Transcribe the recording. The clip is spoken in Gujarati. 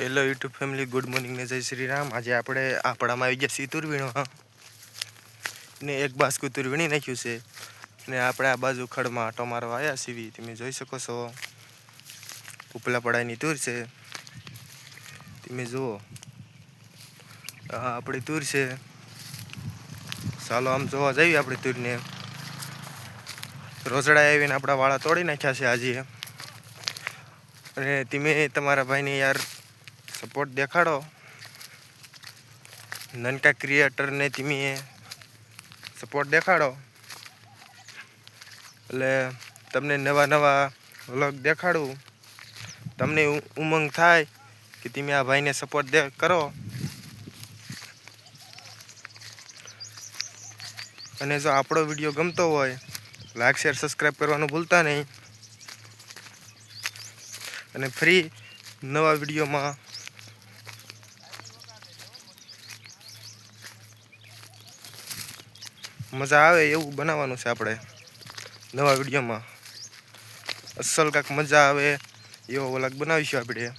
Hello YouTube family good morning ને જય શ્રી રામ. આજે આપણે આપણામાં આવી ગયા છીએ તુર વીણવા ને એક બાસ્કુ તુર વીણી નાખ્યું છે. ને આપણે આ બાજુ ખડમાં આટો મારવા આવ્યા સીવી તમે જોઈ શકો છો. ઉપલા પડાઈની તુર છે. તમે જુઓ. આ આપણી તુર છે. ચાલો, આમ જોવા જઈએ આપણી તુરને. રોજડા આવીને આપણા વાળા તોડી નાખ્યા છે આજે. અને તમે તમારા ભાઈને યાર સપોર્ટ દેખાડો. નનકા ક્રિએટરને તમે સપોર્ટ દેખાડો. એટલે તમને નવા નવા વ્લોગ દેખાડું. તમને ઉમંગ થાય કે તમે આ ભાઈને સપોર્ટ દે, કરો. અને જો આપણો વીડિયો ગમતો હોય લાઈક શેર સબસ્ક્રાઈબ કરવાનું ભૂલતા નહીં. અને ફ્રી નવા વિડીયોમાં મજા આવે એવું બનાવવાનું છે આપણે નવા વિડીયોમાં. અસલ કાંક મજા આવે એવો વ્લોગ બનાવીશું આપણે.